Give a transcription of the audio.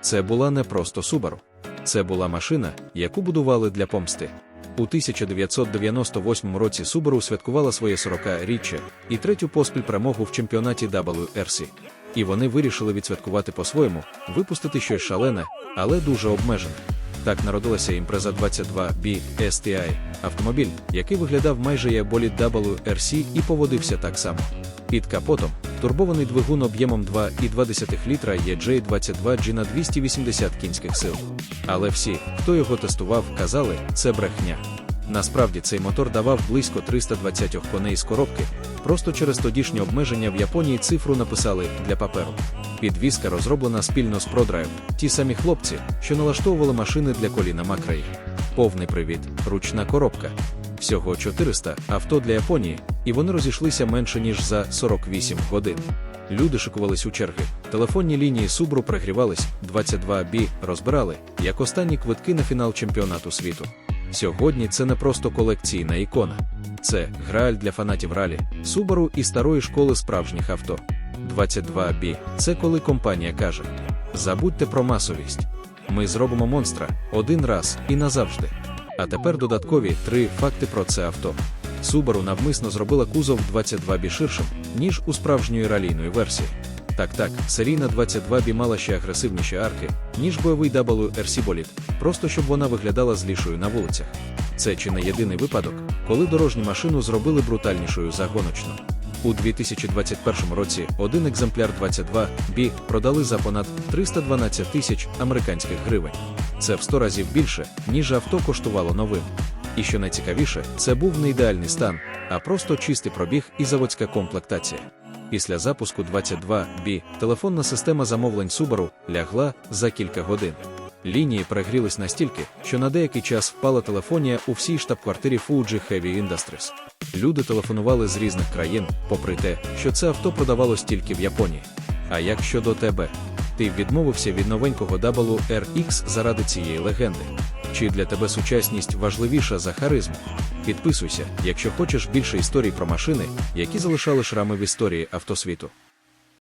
Це була не просто Subaru. Це була машина, яку будували для помсти. У 1998 році Subaru святкувала своє 40-річчя і третю поспіль перемогу в чемпіонаті WRC. І вони вирішили відсвяткувати по-своєму, випустити щось шалене, але дуже обмежене. Так народилася імпреза 22B STI, автомобіль, який виглядав майже як болід WRC і поводився так само. Під капотом турбований двигун об'ємом 2,2 літра EJ22G на 280 кінських сил. Але всі, хто його тестував, казали, це брехня. Насправді цей мотор давав близько 320 коней з коробки. Просто через тодішнє обмеження в Японії цифру написали для паперу. Підвізка розроблена спільно з ProDrive, ті самі хлопці, що налаштовували машини для коліна Макраї. Повний привід, ручна коробка. Всього 400 авто для Японії, і вони розійшлися менше ніж за 48 годин. Люди шикувались у черги, телефонні лінії Subaru пригрівались, 22B розбирали, як останні квитки на фінал чемпіонату світу. Сьогодні це не просто колекційна ікона. Це грааль для фанатів ралі, Subaru і старої школи справжніх авто. 22B – це коли компанія каже: забудьте про масовість. Ми зробимо монстра один раз і назавжди. А тепер додаткові три факти про це авто. Subaru навмисно зробила кузов 22B ширшим, ніж у справжньої ралійної версії. Так так, серійна 22B мала ще агресивніші арки, ніж бойовий WRC болід, просто щоб вона виглядала злішою на вулицях. Це чи не єдиний випадок, коли дорожню машину зробили брутальнішою за гоночну. У 2021 році один екземпляр 22B продали за понад 312 тисяч американських гривень. Це в 100 разів більше, ніж авто коштувало новим. І що найцікавіше, це був не ідеальний стан, а просто чистий пробіг і заводська комплектація. Після запуску 22B телефонна система замовлень Subaru лягла за кілька годин. Лінії перегрілись настільки, що на деякий час впала телефонія у всій штаб-квартирі Fuji Heavy Industries. Люди телефонували з різних країн, попри те, що це авто продавалось тільки в Японії. А як щодо тебе? Ти відмовився від новенького WRX заради цієї легенди? Чи для тебе сучасність важливіша за харизму? Підписуйся, якщо хочеш більше історій про машини, які залишали шрами в історії автосвіту.